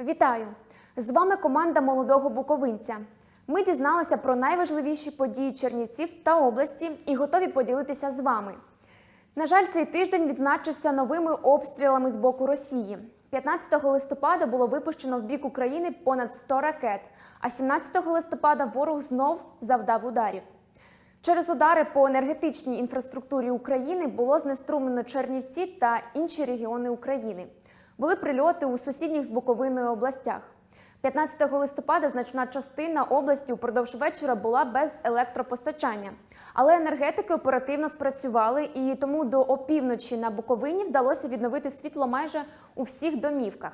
Вітаю! З вами команда молодого буковинця. Ми дізналися про найважливіші події Чернівців та області і готові поділитися з вами. На жаль, цей тиждень відзначився новими обстрілами з боку Росії. 15 листопада було випущено в бік України понад 100 ракет, а 17 листопада ворог знов завдав ударів. Через удари по енергетичній інфраструктурі України було знеструмлено Чернівці та інші регіони України. Були прильоти у сусідніх з Буковиною областях. 15 листопада значна частина області упродовж вечора була без електропостачання, але енергетики оперативно спрацювали, і тому до опівночі на Буковині вдалося відновити світло майже у всіх домівках.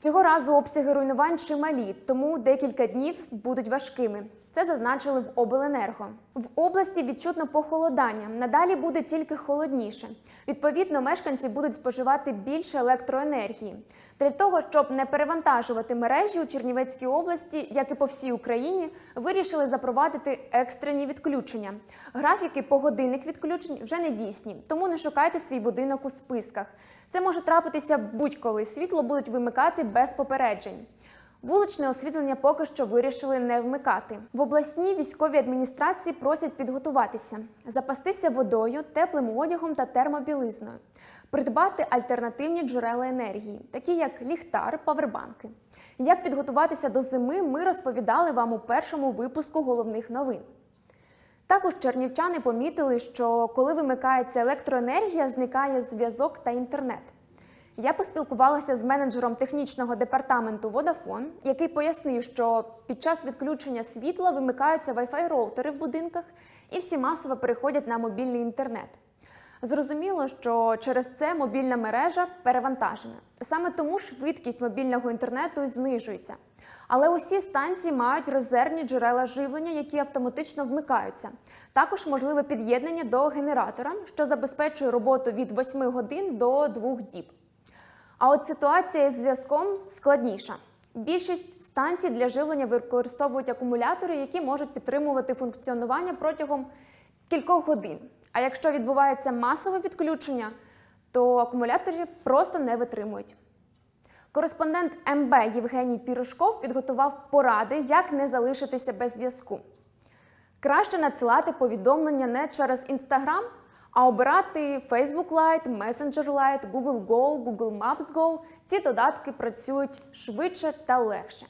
Цього разу обсяги руйнувань чималі, тому декілька днів будуть важкими. Це зазначили в обленерго. В області відчутно похолодання. Надалі буде тільки холодніше. Відповідно, мешканці будуть споживати більше електроенергії. Для того, щоб не перевантажувати мережі у Чернівецькій області, як і по всій Україні, вирішили запровадити екстрені відключення. Графіки погодинних відключень вже не дійсні, тому не шукайте свій будинок у списках. Це може трапитися будь-коли. Світло будуть вимикати без попереджень. Вуличне освітлення поки що вирішили не вмикати. В обласній військовій адміністрації просять підготуватися, запастися водою, теплим одягом та термобілизною, придбати альтернативні джерела енергії, такі як ліхтар, павербанки. Як підготуватися до зими, ми розповідали вам у першому випуску головних новин. Також чернівчани помітили, що коли вимикається електроенергія, зникає зв'язок та інтернет. Я поспілкувалася з менеджером технічного департаменту Vodafone, який пояснив, що під час відключення світла вимикаються Wi-Fi роутери в будинках і всі масово переходять на мобільний інтернет. Зрозуміло, що через це мобільна мережа перевантажена. Саме тому швидкість мобільного інтернету знижується. Але усі станції мають резервні джерела живлення, які автоматично вмикаються. Також можливе під'єднання до генератора, що забезпечує роботу від 8 годин до 2 діб. А от ситуація із зв'язком складніша. Більшість станцій для живлення використовують акумулятори, які можуть підтримувати функціонування протягом кількох годин. А якщо відбувається масове відключення, то акумулятори просто не витримують. Кореспондент МБ Євгеній Пірушков підготував поради, як не залишитися без зв'язку. Краще надсилати повідомлення не через Instagram, а обирати Facebook Lite, Messenger Lite, Google Go, Google Maps Go. Ці додатки працюють швидше та легше.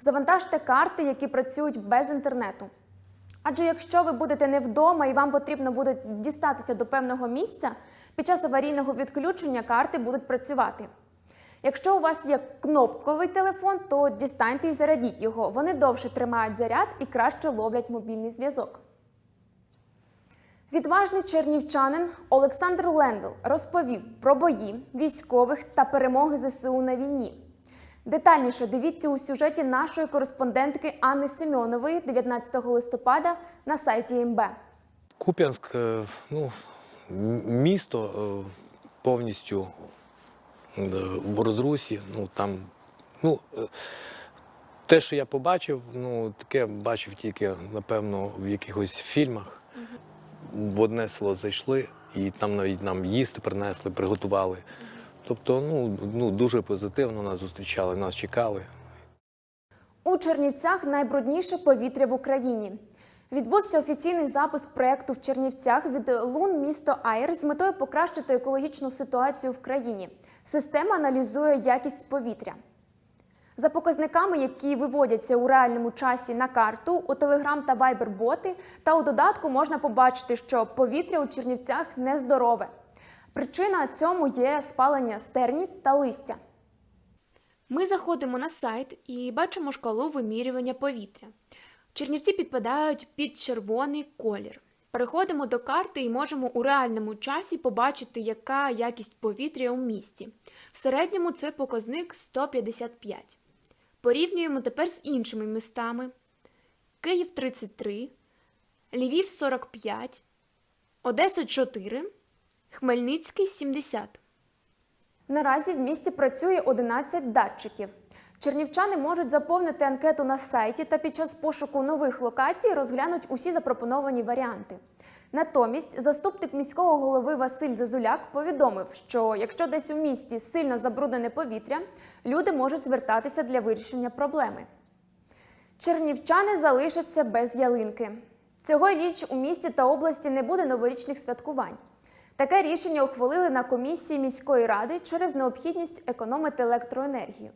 Завантажте карти, які працюють без інтернету. Адже якщо ви будете не вдома і вам потрібно буде дістатися до певного місця, під час аварійного відключення карти будуть працювати. Якщо у вас є кнопковий телефон, то дістаньте і зарядіть його. Вони довше тримають заряд і краще ловлять мобільний зв'язок. Відважний чернівчанин Олександр Лендл розповів про бої військових та перемоги ЗСУ на війні. Детальніше дивіться у сюжеті нашої кореспондентки Анни Семьонової 19 листопада на сайті МБ. Куп'янськ, е, ну, місто е, повністю е, в розрусі. Ну, там, ну, те, що я побачив, ну, таке бачив тільки, напевно, в якихось фільмах. В одне село зайшли, і там навіть нам їсти принесли, приготували. Тобто, ну, ну, дуже позитивно нас зустрічали, нас чекали. У Чернівцях найбрудніше повітря в Україні. Відбувся офіційний запуск проєкту в Чернівцях від Лун місто Айр з метою покращити екологічну ситуацію в країні. Система аналізує якість повітря. За показниками, які виводяться у реальному часі на карту, у Telegram та Viber боти та у додатку можна побачити, що повітря у Чернівцях нездорове. Причина цьому є спалення стерні та листя. Ми заходимо на сайт і бачимо шкалу вимірювання повітря. Чернівці підпадають під червоний колір. Переходимо до карти і можемо у реальному часі побачити, яка якість повітря у місті. В середньому це показник 155. Порівнюємо тепер з іншими містами: Київ 33, Львів 45, Одеса 4, Хмельницький 70. Наразі в місті працює 11 датчиків. Чернівчани можуть заповнити анкету на сайті та під час пошуку нових локацій розглянуть усі запропоновані варіанти. Натомість заступник міського голови Василь Зазуляк повідомив, що якщо десь у місті сильно забруднене повітря, люди можуть звертатися для вирішення проблеми. Чернівчани залишаться без ялинки. Цьогоріч у місті та області не буде новорічних святкувань. Таке рішення ухвалили на комісії міської ради через необхідність економити електроенергію.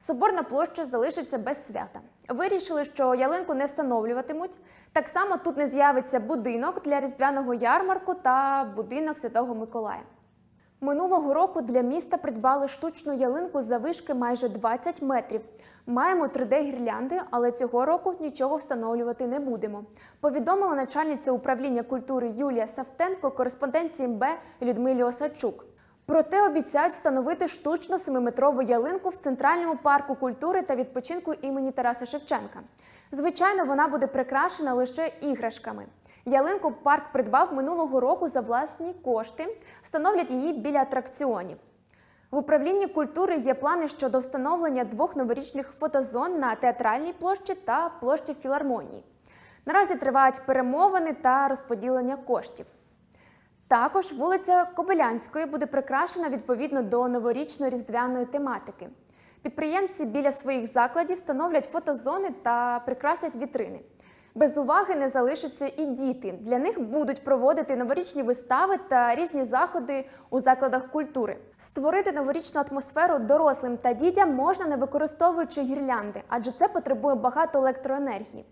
Соборна площа залишиться без свята. Вирішили, що ялинку не встановлюватимуть. Так само тут не з'явиться будинок для різдвяного ярмарку та будинок Святого Миколая. Минулого року для міста придбали штучну ялинку завишки майже 20 метрів. Маємо 3D-гірлянди, але цього року нічого встановлювати не будемо. Повідомила начальниця управління культури Юлія Савтенко кореспонденції МБ Людмилі Осадчук. Проте обіцяють встановити штучну 7-метрову ялинку в центральному парку культури та відпочинку імені Тараса Шевченка. Звичайно, вона буде прикрашена лише іграшками. Ялинку парк придбав минулого року за власні кошти, встановлять її біля атракціонів. В управлінні культури є плани щодо встановлення двох новорічних фотозон на театральній площі та площі філармонії. Наразі тривають перемовини та розподілення коштів. Також вулиця Кобилянської буде прикрашена відповідно до новорічно-різдвяної тематики. Підприємці біля своїх закладів встановлять фотозони та прикрасять вітрини. Без уваги не залишаться і діти. Для них будуть проводити новорічні вистави та різні заходи у закладах культури. Створити новорічну атмосферу дорослим та дітям можна не використовуючи гірлянди, адже це потребує багато електроенергії.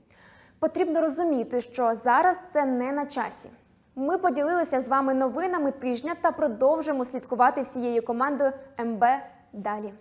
Потрібно розуміти, що зараз це не на часі. Ми поділилися з вами новинами тижня та продовжимо слідкувати всією командою МБ далі.